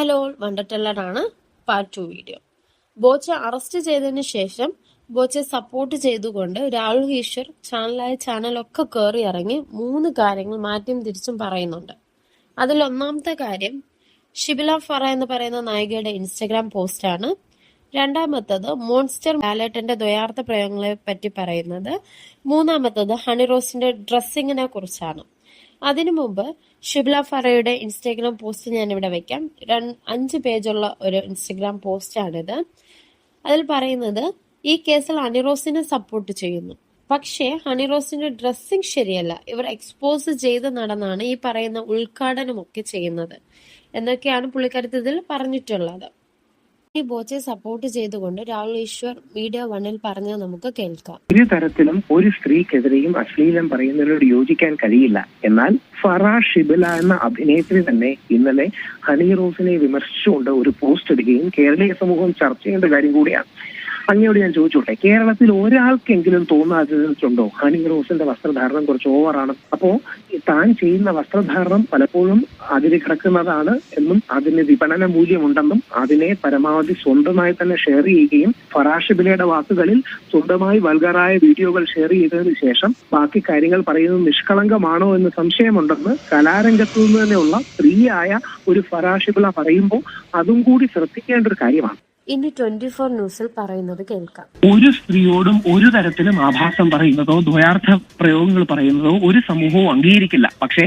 Hello വണ്ടർടെല്ലറാണ് part two video Boche arrest ചെയ്തതിന് ശേഷം Boche support ചെയ്തുകൊണ്ട് രാഹുൽ ഈശ്വർ ചാനലായ ചാനലൊക്കെ കയറി ഇറങ്ങി മൂന്ന് കാര്യങ്ങൾ മാറ്റിയും തിരിച്ചും പറയുന്നുണ്ട്. അതിൽ ഒന്നാമത്തെ കാര്യം ഷിബില ഫറ എന്ന് പറയുന്ന നായികയുടെ ഇൻസ്റ്റഗ്രാം പോസ്റ്റാണ് രണ്ടാമത്തത് മോൺസ്റ്റർ ബാലറ്റിന്റെ ദ്വയാർത്ഥ പ്രയോഗങ്ങളെ പറ്റി പറയുന്നത്. മൂന്നാമത്തത് ഹണിറോസിന്റെ ഡ്രസ്സിങ്ങിനെ കുറിച്ചാണ്. അതിനു മുമ്പ് ഷിബ്ല ഫറയുടെ ഇൻസ്റ്റാഗ്രാം പോസ്റ്റ് ഞാൻ ഇവിടെ രൺ- അഞ്ച് പേജുള്ള ഒരു ഇൻസ്റ്റഗ്രാം പോസ്റ്റാണിത്. അതിൽ പറയുന്നത് ഈ കേസിൽ ഹണിറോസിനെ സപ്പോർട്ട് ചെയ്യുന്നു. പക്ഷേ ഹണിറോസിന്റെ ഡ്രസ്സിംഗ് ശരിയല്ല. ഇവർ എക്സ്പോസ് ചെയ്ത് നടന്നാണ് ഈ പറയുന്ന ഉദ്ഘാടനമൊക്കെ ചെയ്യുന്നത്. എന്നൊക്കെയാണ് പുള്ളിക്കാരത്തിൽ പറഞ്ഞിട്ടുള്ളത്. ഈ ബോച്ചെ സപ്പോർട്ട് ചെയ്തുകൊണ്ട് രാഹുൽ ഈശ്വർ മീഡിയ വണ്ണിൽ പറഞ്ഞത് നമുക്ക് കേൾക്കാം. ഒരു തരത്തിലും ഒരു സ്ത്രീക്കെതിരെയും അശ്ലീലം പറയുന്നതിനോട് യോജിക്കാൻ കഴിയില്ല. എന്നാൽ ഫറാ ഷിബില എന്ന അഭിനേത്രി തന്നെ ഇന്നലെ ഹണി റോസിനെ വിമർശിച്ചുകൊണ്ട് ഒരു പോസ്റ്റ് ഇടുകയും കേരളീയ സമൂഹം ചർച്ച ചെയ്യേണ്ട കാര്യം കൂടിയാണ്. അങ്ങയോട് ഞാൻ ചോദിച്ചോട്ടെ? കേരളത്തിൽ ഒരാൾക്കെങ്കിലും തോന്നാതിട്ടുണ്ടോ ഹണി റോസിന്റെ വസ്ത്രധാരണം കുറച്ച് ഓവറാണ് അപ്പോ താൻ ചെയ്യുന്ന വസ്ത്രധാരണം പലപ്പോഴും അതിൽ കിടക്കുന്നതാണ് എന്നും അതിന് വിപണന മൂല്യമുണ്ടെന്നും അതിനെ പരമാവധി സ്വന്തമായി തന്നെ ഷെയർ ചെയ്യുകയും ഫറാഷിബിലയുടെ വാക്കുകളിൽ സ്വന്തമായി വൽഗറായ വീഡിയോകൾ ഷെയർ ചെയ്തതിനു ശേഷം ബാക്കി കാര്യങ്ങൾ പറയുന്നത് നിഷ്കളങ്കമാണോ എന്ന് സംശയമുണ്ടെന്ന് കലാരംഗത്തു നിന്ന് തന്നെയുള്ള സ്ത്രീയായ ഒരു ഫറാഷിബിള പറയുമ്പോൾ അതും കൂടി ശ്രദ്ധിക്കേണ്ട ഒരു കാര്യമാണ്. ഇനി ട്വന്റി ഫോർ ന്യൂസിൽ പറയുന്നത് കേൾക്കാം. ഒരു സ്ത്രീയോടും ഒരു തരത്തിലും ആഭാസം പറയുന്നതോ ദ്വയാർത്ഥ പ്രയോഗങ്ങൾ പറയുന്നതോ ഒരു സമൂഹവും അംഗീകരിക്കില്ല. പക്ഷേ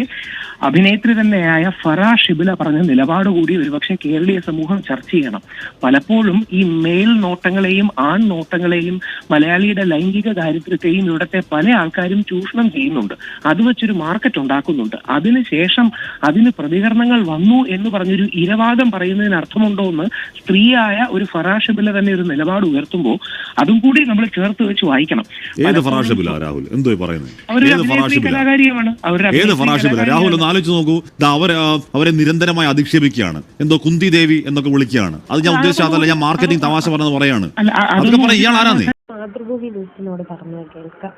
അഭിനേത്രി തന്നെയായ ഫറ ഷിബില പറഞ്ഞ നിലപാട് കൂടി ഒരുപക്ഷെ കേരളീയ സമൂഹം ചർച്ച ചെയ്യണം. പലപ്പോഴും ഈ മേൽ നോട്ടങ്ങളെയും ആൺ നോട്ടങ്ങളെയും മലയാളിയുടെ ലൈംഗിക ദാരിദ്ര്യത്തെയും ഇവിടുത്തെ പല ആൾക്കാരും ചൂഷണം ചെയ്യുന്നുണ്ട്. അത് വെച്ചൊരു മാർക്കറ്റ് ഉണ്ടാക്കുന്നുണ്ട്. അതിനുശേഷം അതിന് പ്രതികരണങ്ങൾ വന്നു എന്ന് പറഞ്ഞൊരു ഇരവാദം പറയുന്നതിന് അർത്ഥമുണ്ടോ എന്ന് സ്ത്രീയായ ഒരു ഫറാഷിബില തന്നെ ഒരു നിലപാട് ഉയർത്തുമ്പോൾ അതും കൂടി നമ്മൾ ചേർത്ത് വെച്ച് വായിക്കണം. ഏത് ഫറാഷബില രാഹുൽ? എന്തോ പറയുന്നത് ഏത് ഫറാഷ ബില്ല കലാകാരിയുമാണ്. അവരുടെ ഏത് അഭിനേത്രി രാഹുൽ ഒന്ന് ആലോചിച്ച് നോക്കൂ. അവരെ അവരെ നിരന്തരമായി അധിക്ഷേപിക്കുകയാണ്. എന്തോ കുന്തി ദേവി എന്നൊക്കെ വിളിക്കുകയാണ്. അത് ഞാൻ ഉദ്ദേശിച്ച അതല്ല ഞാൻ മാർക്കറ്റിംഗ് തമാശ പറഞ്ഞത് പറയാണ് അതൊക്കെ അതൊന്നും പറയാം ഇയാൾ ആരാന്നേ മാതൃഭൂമി ന്യൂസിനോട് പറഞ്ഞു കേൾക്കാം.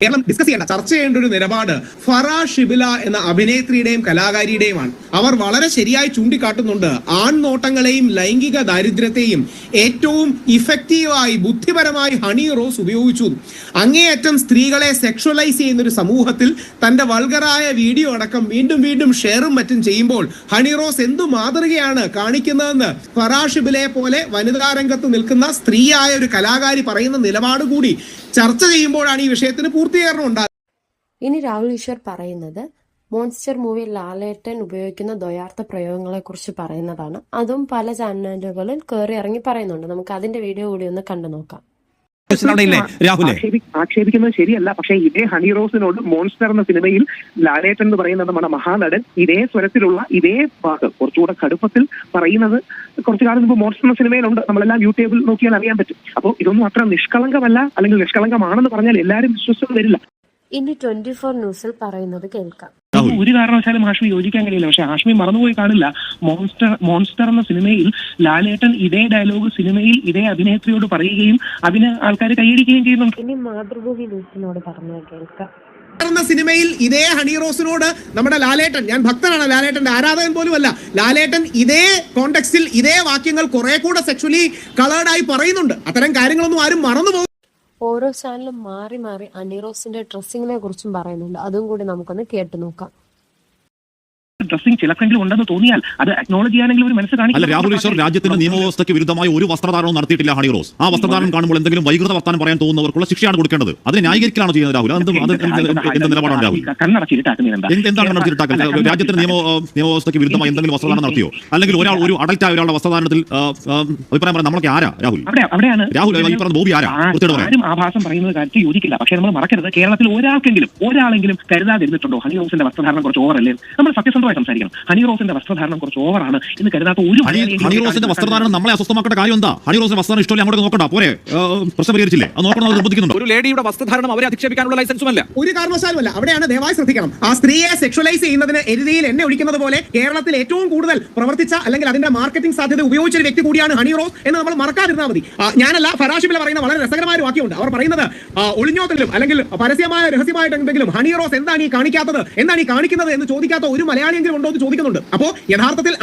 കേരളം ഡിസ്കസ് ചെയ്യേണ്ട ചർച്ച ചെയ്യേണ്ട ഒരു നിലപാട് ഫറ ഷിബില എന്ന അഭിനേത്രിയുടെയും കലാകാരിയുടെയുമാണ്. അവർ വളരെ ശരിയായി ചൂണ്ടിക്കാട്ടുന്നുണ്ട്. ആൺനോട്ടങ്ങളെയും ലൈംഗിക ദാരിദ്ര്യത്തെയും ഏറ്റവും ഇഫക്റ്റീവായി ബുദ്ധിപരമായി ഹണി റോസ് ഉപയോഗിച്ചു. അങ്ങേയറ്റം സ്ത്രീകളെ സെക്ഷുവലൈസ് ചെയ്യുന്ന ഒരു സമൂഹത്തിൽ തന്റെ വൾഗറായ വീഡിയോ അടക്കം വീണ്ടും വീണ്ടും ഷെയറും മറ്റും ചെയ്യുമ്പോൾ ഹണി റോസ് എന്തു മാതൃകയാണ് കാണിക്കുന്നതെന്ന് ഫറാ ഷിബിലയെ പോലെ വനിതാ രംഗത്ത് നിൽക്കുന്ന സ്ത്രീയായ ഒരു കലാകാരി പറയുന്ന നിലപാട് കൂടി ചർച്ച ചെയ്യുമ്പോഴാണ് ഈ വിഷയത്തിന് പൂർത്തീകരണം ഇനി രാഹുൽ ഈശ്വർ പറയുന്നത് മോൺസ്റ്റർ മൂവി ലാലേട്ടൻ ഉപയോഗിക്കുന്ന ദ്വയാർത്ഥ പ്രയോഗങ്ങളെ കുറിച്ച് പറയുന്നതാണ്. അതും പല ചാനലുകളിൽ കയറി ഇറങ്ങി പറയുന്നുണ്ട്. നമുക്ക് അതിന്റെ വീഡിയോ കൂടി ഒന്ന് കണ്ടു നോക്കാം രാഹുലെ. ആക്ഷേപിക്കുന്നത് ശരിയല്ല. പക്ഷേ ഇതേ ഹണി റോസിനോട് മോൺസ്റ്റർ എന്ന സിനിമയിൽ ലാലേട്ടൻ എന്ന് പറയുന്ന നമ്മുടെ മഹാനടൻ. ഇതേ സ്വരത്തിലുള്ള ഇതേ വാക്ക് കുറച്ചുകൂടെ കടുപ്പത്തിൽ പറയുന്നത് കുറച്ചു കാലം മുമ്പ് മോൺസ്റ്റർ എന്ന സിനിമയിലുണ്ട്. നമ്മളെല്ലാം യൂട്യൂബിൽ നോക്കിയാൽ അറിയാൻ പറ്റും. അപ്പോൾ ഇതൊന്നും അത്ര നിഷ്കളങ്കമല്ല അല്ലെങ്കിൽ നിഷ്കളങ്കമാണെന്ന് പറഞ്ഞാൽ എല്ലാവരും വിശ്വസിച്ചു വരില്ല. ഇനി ട്വന്റി ഫോർ ന്യൂസിൽ പറയുന്നത് കേൾക്കാം. ഒരു കാരണവശാലും ഹാഷ്മി യോജിക്കാൻ കഴിയില്ല. പക്ഷെ ഹാഷ്മി മറന്നുപോയി കാണില്ല. മോൺസ്റ്റർ മോൺസ്റ്റർ എന്ന സിനിമയിൽ ലാലേട്ടൻ ഇതേ ഡയലോഗ് സിനിമയിൽ ഇതേ അഭിനേത്രിയോട് പറയുകയും അതിന് ആൾക്കാർ കൈയടിക്കുകയും ചെയ്യുന്നുണ്ട്. ഇനി മാതൃഭൂമി ന്യൂസിനോട് പറഞ്ഞു കേൾക്കാം. എന്ന സിനിമയിൽ ഇതേ ഹണി റോസിനോട് നമ്മുടെ ലാലേട്ടൻ ഞാൻ ഭക്തനാണ് ലാലേട്ടന്റെ ആരാധകൻ പോലും അല്ല ലാലേട്ടൻ ഇതേ കോണ്ടെക്സ്റ്റിൽ ഇതേ വാക്യങ്ങൾ കുറെ കൂടെ സെക്ഷലി കളേർഡായി പറയുന്നുണ്ട്. അത്തരം കാര്യങ്ങളൊന്നും ആരും മറന്നു ഓരോ ചാനലും മാറി മാറി അനിറോസിന്റെ ഡ്രസ്സിങ്ങിനെ കുറിച്ചും പറയുന്നുണ്ട്. അതും കൂടി നമുക്കൊന്ന് കേട്ടു നോക്കാം. ഡ്രസ്സിംഗ് ചിലക്കെങ്കിലും ഉണ്ടെന്ന് തോന്നിയാൽ അത് അക്നോളജ് ചെയ്യാനെങ്കിലും ഒരു മനസ്സ് അല്ല രാഹുൽ ഈശ്വർ രാജ്യത്തിന്റെ നിയമവ്യവസ്ഥയ്ക്ക് വിരുദ്ധമായ ഒരു വസ്ത്രധാരണവും നടത്തിയിട്ടില്ല ഹണി റോസ്. ആ വസ്ത്രധാരണം കാണുമ്പോൾ എന്തെങ്കിലും വൈകൃത വർത്താനം പറയാൻ തോന്നുന്നവർക്കുള്ള ശിക്ഷയാണ് കൊടുക്കേണ്ടത്. അതിനെ ന്യായീകരിക്കലാണോ ചെയ്യുന്നത് രാഹുൽ. അത് എന്ത് നിലപാടാണ് രാഹുൽ? എന്താണ് നടത്തിയിട്ടാക്കൽ രാജ്യത്തിന്റെ നിയമ നിയമവ്യവസ്ഥയ്ക്ക് വിരുദ്ധമായി എന്തെങ്കിലും വസ്ത്രധാരണം നടത്തിയോ? അല്ലെങ്കിൽ ഒരാൾ ഒരു അഡൽറ്റായ ഒരാളുടെ വസ്ത്രധാരണത്തിൽ അഭിപ്രായം പറയാം നമ്മളൊക്കെ ആരാ രാഹുൽ? അവിടെയാണ് രാഹുൽ ഈ പറഞ്ഞ ബോബി ആരാ? ആ- ഭാഷം ആരും ആഭാസം പറയുന്നത് കാര്യത്തിൽ യോജിക്കില്ല. പക്ഷേ നമ്മൾ മറക്കരുത് കേരളത്തിൽ ഒരാൾക്കെങ്കിലും ഒരാളെങ്കിലും കരുതാതിരുന്നിട്ടുണ്ടോ? ഹണി റോസിന്റെ വസ്ത്രധാരണം കുറച്ച് ഓവറല്ലേ നമ്മൾ സത്യസന്ധമായി സംസാരിക്കണം. ഹണി റോസിന്റെ വസ്ത്രധാരണം കുറച്ച് ഓവറാണ് എന്ന് കരുതാത്ത ഒരു ഹണി റോസിന്റെ വസ്ത്രധാരണം നമ്മളെ അസ്വസ്ഥമാക്കേണ്ട കാര്യം എന്താ ഹണി റോസിന്റെ വസ്ത്രം ഇഷ്ടമല്ല? അങ്ങോട്ട് നോക്കണ്ട. പോരെ. പ്രശ്നം പരിഹരിച്ചില്ലേ? അത് നോക്കണം നിർബന്ധിക്കുന്നുണ്ട്? ഒരു ലേഡിയുടെ വസ്ത്രധാരണം അവരെ അധിക്ഷേപിക്കാനുള്ള ലൈസൻസുമല്ല. ഒരു കാരണവശാലുമല്ല അവിടെയാണ് ദയവായി ശ്രദ്ധിക്കണം. ആ സ്ത്രീയെ സെക്ഷലൈസ് ചെയ്യുന്നതിന് എരുതിയിൽ എന്നെ ഒഴിക്കുന്നത് പോലെ കേരളത്തിൽ ഏറ്റവും കൂടുതൽ പ്രവർത്തിച്ച അല്ലെങ്കിൽ അതിന്റെ മാർക്കറ്റിംഗ് സാധ്യത ഉപയോഗിച്ച ഒരു വ്യക്തി കൂടിയാണ് ഹണി റോസ് എന്ന് നമ്മൾ മറക്കാതിരുന്നാൽ മതി. ഞാനല്ല ഫറാഷിബിൽ പറയുന്ന വളരെ രസകരമായ ഒരു വാക്യമുണ്ട്. അവർ പറയുന്നത് ആ, അല്ലെങ്കിൽ പരസ്യമായ രഹസ്യമായിട്ട് എന്തെങ്കിലും ഹണി റോസ് എന്താണ് ഈ കാണിക്കാത്തത്? എന്താണ് ഈ കാണിക്കുന്നത് എന്ന് ചോദിക്കാത്ത ഒരു മലയാളിയെങ്കിലും ഉണ്ടോ എന്ന് ചോദിക്കുന്നുണ്ട്. അപ്പോ യഥാർത്ഥത്തിൽ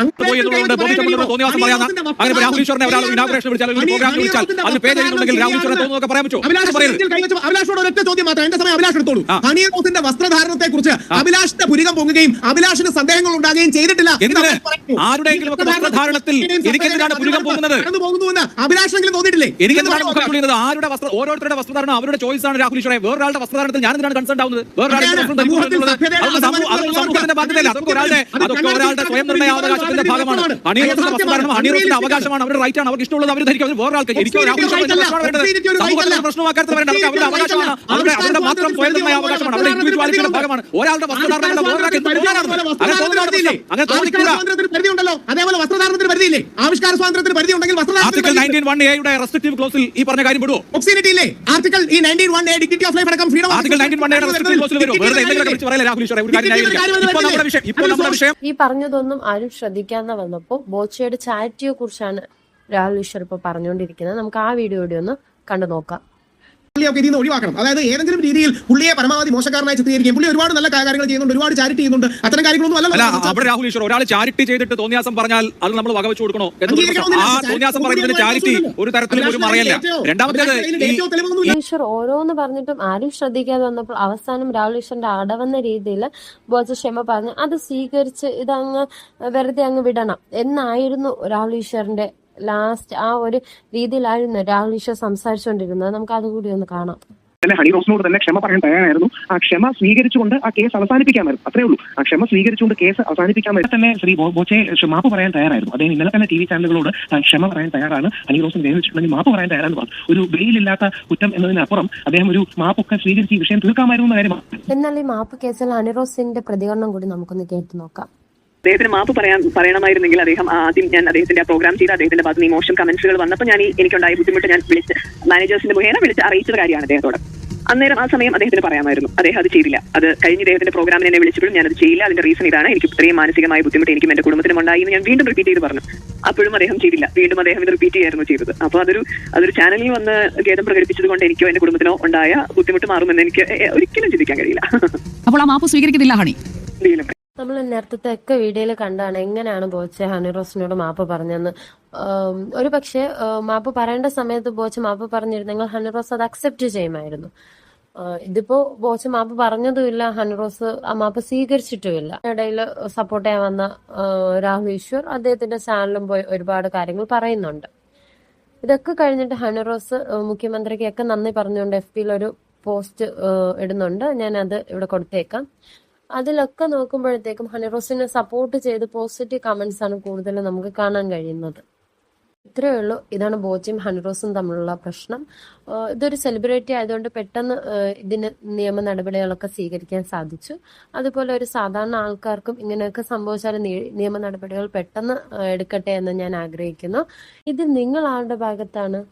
അഭിലാഷിന്റെ വസ്ത്രധാരണത്തെ കുറിച്ച് അഭിലാഷിന്റെ പുരികം പൊങ്ങുകയും അഭിലാഷിന് സന്ദേഹങ്ങൾ ഉണ്ടാകുകയും ചെയ്തിട്ടില്ല ആരുടെയെങ്കിലും ഒക്കെ വസ്ത്രധാരണത്തിൽ എനിക്കെന്തിനാണ് പുരുകം പോകുന്നത്? അഭിലാഷെങ്കിലും തോന്നിയിട്ടില്ലേ? എനിക്ക് എന്ന് എന്തിനാണ് മുഖം നോക്കാം. ആരുടെ വസ്ത്ര ഓരോരുത്തരുടെ വസ്ത്രധാരണം അവരുടെ ചോയ്സ് ആണ് രാഹുൽ ഈശ്വരെ വേറൊരാളുടെ വസ്ത്രധാരണത്തിൽ ഞാൻ എന്തിനാണ് കൺസേൺ ആവുന്നത്? വേറൊരാളുടെ സമൂഹത്തിന്റെ ബാധ്യതയല്ല. അതൊക്കെ ഒരാളുടെ അത് അതൊക്കെ ഒരാളുടെ സ്വയം നിർണയാവകാശത്തിന്റെ ഭാഗമാണ്. അണിയറത്തിന്റെ വസ്ത്രധാരണം അണിയറത്തിന്റെ അവകാശമാണ്. അവരുടെ റൈറ്റ് ആണ്. അവർക്ക് ഇഷ്ടമുള്ളത് അവർ ധരിക്കും. വേറൊരാൾക്ക് എനിക്ക് സമൂഹത്തിന്റെ പ്രശ്നമാക്കാത്ത അവരുടെ അവകാശമാണ്. അവരുടെ അവരുടെ മാത്രം സ്വയം നിർണയ അവകാശമാണ് അവരുടെ ഇൻഡിവിജ്വാലിറ്റിയുടെ ഭാഗമാണ്. ഒരാളുടെ വസ്ത്രധാരണമല്ല വേറൊരാൾക്ക് അങ്ങനെ തോന്നിക്കൂടാ. പരിധി ഉണ്ടല്ലോ അതേപോലെ വസ്ത്രധാരണത്തിന് പരിധിയില്ലേ? ആവിഷ്കാര സ്വാതന്ത്ര്യത്തിന് പരിധി ഉണ്ടെങ്കിൽ റെസ്ട്രിക്റ്റീവ് ക്ലോസിൽ ഈ പറഞ്ഞ കാര്യം വിടുവോ ഒക്സിനിറ്റി ഇല്ലേ ആർട്ടിക്കൽ ഈ nineteen one A dignity of life അടക്കം ഫ്രീഡം ആർട്ടിക്കൽ നയന്റീൻ വൺ എയുടെ റെസ്ട്രിക്റ്റീവ് ക്ലോസിൽ വരും വെറുതെ എന്തെങ്കിലും വിളിച്ച് രാഹുൽ ഒരു കാര്യം. ഇപ്പോൾ നമ്മുടെ വിഷയം ഇപ്പോൾ നമ്മുടെ വിഷയം ഈ പറഞ്ഞതൊന്നും ആരും ശ്രദ്ധിക്കാതെ വന്നപ്പോൾ ബോച്ചയുടെ ചാരിറ്റിയെ കുറിച്ചാണ് രാഹുൽ ഈശ്വർ ഇപ്പൊ പറഞ്ഞുകൊണ്ടിരിക്കുന്നത്. നമുക്ക് ആ വീഡിയോ കൂടി ഒന്ന് കണ്ടു നോക്കാം. പുള്ളിയൊക്കെ ഇതിൽ നിന്ന് ഒഴിവാക്കണം. അതായത് ഏതെങ്കിലും രീതിയിൽ പുള്ളിയെ പരമാവധി മോശക്കാരനായി ചിത്രീകരിക്കും പുള്ളി ഒരുപാട് നല്ല കാര്യങ്ങൾ ചെയ്യുന്നുണ്ട് ഒരുപാട് ചാരിറ്റി ചെയ്യുന്നുണ്ട്. അത്തരം കാര്യങ്ങളൊന്നും അല്ല അവിടെ രാഹുൽ ഈശ്വർ ഒരാൾ ചാരിറ്റി ചെയ്തിട്ട് തോന്നിയാസം പറഞ്ഞാൽ അത് നമ്മൾ വകവെച്ച് കൊടുക്കണോ. ആ തോന്നിയാസം പറയുന്നതിന് ചാരിറ്റി ഒരു തരത്തിലും ഒരു മറയല്ല. രണ്ടാമത്തേത് ഈശ്വർ ഓരോന്ന് പറഞ്ഞിട്ടും ആരും ശ്രദ്ധിക്കാതെ വന്നപ്പോൾ അവസാനം രാഹുൽ ഈശ്വറിന്റെ അടവെന്ന രീതിയിൽ ബോജ ക്ഷമ പറഞ്ഞു അത് സ്വീകരിച്ച് ഇതങ്ങ് വെറുതെ അങ്ങ് വിടണം. എന്നായിരുന്നു രാഹുൽ ഈശ്വറിന്റെ ലാസ്റ്റ് ആ ഒരു രീതിയിലായിരുന്നു രാഹുൽ ഈശ്വർ സംസാരിച്ചുകൊണ്ടിരുന്നത്. നമുക്ക് അതുകൂടി ഒന്ന് കാണാം. തന്നെ ഹണി റോസിനോട് തന്നെ ക്ഷമ പറയാൻ തയ്യാറായിരുന്നു. ആ ക്ഷമ സ്വീകരിച്ചുകൊണ്ട് ആ കേസ് അവസാനിപ്പിക്കാമായിരുന്നു. അത്രേ ഉള്ളൂ. ആ ക്ഷമ സ്വീകരിച്ചുകൊണ്ട് കേസ് അവസാനിപ്പിക്കാമായിരുന്നു തന്നെ ശ്രീ ബോ- ബോച്ചെ മാപ്പ് പറയാൻ തയ്യാറായിരുന്നു. അദ്ദേഹം ഇന്നലെ തന്നെ ടി വി ചാനലുകളോട് താൻ ക്ഷമ പറയാൻ തയ്യാറാണ്. ഹണി റോസിന് വേദനിച്ചിട്ടുണ്ടെങ്കിൽ മാപ്പ് പറയാൻ തയ്യാറാണ് പറഞ്ഞു. ഒരു ബെയിലില്ലാത്ത കുറ്റം എന്നതിനപ്പുറം അദ്ദേഹം ഒരു മാപ്പൊക്കെ സ്വീകരിച്ച് ഈ വിഷയം തീർക്കാമായിരുന്നു എന്ന കാര്യമാണ് എന്നാൽ ഈ മാപ്പ് കേസിൽ ഹണിറോസിന്റെ പ്രതികരണം കൂടി നമുക്കൊന്ന് കേട്ടു നോക്കാം. അദ്ദേഹത്തിന് മാപ്പ് പറയാൻ പറയണമായിരുന്നെങ്കിൽ അദ്ദേഹം ആദ്യം ഞാൻ അദ്ദേഹത്തിന്റെ ആ പ്രോഗ്രാം ചെയ്ത് അദ്ദേഹത്തിന്റെ ഭാഗത്ത് മോശം കമന്റ്സുകൾ വന്നപ്പോൾ ഞാൻ എനിക്കുണ്ടായ ബുദ്ധിമുട്ട് ഞാൻ വിളിച്ച് മാനേജേഴ്സിന്റെ മുഖേന വിളിച്ച് അറിയിച്ചത് കാര്യമാണ് അദ്ദേഹത്തോട്. അന്നേരം ആ സമയം അദ്ദേഹത്തിന് പറയാമായിരുന്നു. അദ്ദേഹം അത് ചെയ്തില്ല. അത് കഴിഞ്ഞ അദ്ദേഹത്തിന്റെ പ്രോഗ്രാമിന് എന്നെ വിളിച്ചപ്പോഴും ഞാനത് ചെയ്യില്ല. അതിന്റെ റീസൺ ഇതാണ്. എനിക്ക് ഇത്രയും മാനസികമായ ബുദ്ധിമുട്ട് എനിക്കും എന്റെ കുടുംബത്തിനും ഉണ്ടായി എന്ന് ഞാൻ വീണ്ടും റിപ്പീറ്റ് ചെയ്ത് പറഞ്ഞു. അപ്പോഴും അദ്ദേഹം ചെയ്തില്ല. വീണ്ടും അദ്ദേഹം ഇത് റിപ്പീറ്റ് ചെയ്യായിരുന്നു ചെയ്തത്. അപ്പോൾ അതൊരു അതൊരു ചാനലിൽ വന്ന് ഖേദം പ്രകടിപ്പിച്ചത് കൊണ്ട് എനിക്കോ എന്റെ കുടുംബത്തിനോ ഉണ്ടായ ബുദ്ധിമുട്ട് മാറുമെന്ന് എനിക്ക് ഒരിക്കലും ചിന്തിക്കാൻ കഴിയില്ല. അപ്പോൾ ആ മാപ്പ് സ്വീകരിക്കുന്നില്ല ഹണി? നമ്മൾ നേരത്തെ ഒക്കെ വീഡിയോയിൽ കണ്ടാണ് എങ്ങനെയാണ് ബോച്ചെ ഹണിറോസിനോട് മാപ്പ് പറഞ്ഞതെന്ന്. ആം, ഒരു പക്ഷേ മാപ്പ് പറയേണ്ട സമയത്ത് ബോച്ച മാപ്പ് പറഞ്ഞിരുന്നെങ്കിൽ ഹണിറോസ് അത് അക്സെപ്റ്റ് ചെയ്യുമായിരുന്നു. ഇതിപ്പോ ബോച്ച മാപ്പ് പറഞ്ഞതുമില്ല ഹണിറോസ് ആ മാപ്പ് സ്വീകരിച്ചിട്ടുമില്ല. ഇടയിൽ സപ്പോർട്ട് ചെയ്യാൻ വന്ന രാഹുൽ ഈശ്വർ അദ്ദേഹത്തിന്റെ ചാനലും പോയി ഒരുപാട് കാര്യങ്ങൾ പറയുന്നുണ്ട്. ഇതൊക്കെ കഴിഞ്ഞിട്ട് ഹണിറോസ് മുഖ്യമന്ത്രിക്ക് ഒക്കെ നന്ദി പറഞ്ഞുകൊണ്ട് എഫ് പിയിൽ ഒരു പോസ്റ്റ് ഇടുന്നുണ്ട്. ഞാൻ അത് ഇവിടെ കൊടുത്തേക്കാം. അതിലൊക്കെ നോക്കുമ്പോഴത്തേക്കും ഹണിറോസിനെ സപ്പോർട്ട് ചെയ്ത് പോസിറ്റീവ് കമന്റ്സ് ആണ് കൂടുതലും നമുക്ക് കാണാൻ കഴിയുന്നത്. ഇത്രയേ ഉള്ളൂ. ഇതാണ് ബോച്ചയും ഹണിറോസും തമ്മിലുള്ള പ്രശ്നം. ഇതൊരു സെലിബ്രിറ്റി ആയതുകൊണ്ട് പെട്ടെന്ന് ഇതിന് നിയമ നടപടികളൊക്കെ സ്വീകരിക്കാൻ സാധിച്ചു. അതുപോലെ ഒരു സാധാരണ ആൾക്കാർക്കും ഇങ്ങനെയൊക്കെ സംഭവിച്ചാൽ നീ- നിയമ നടപടികൾ പെട്ടെന്ന് എടുക്കട്ടെ എന്ന് ഞാൻ ആഗ്രഹിക്കുന്നു. ഇത് നിങ്ങൾ ആരുടെ ഭാഗത്താണ്?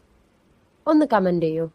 ഒന്ന് കമന്റ് ചെയ്യൂ.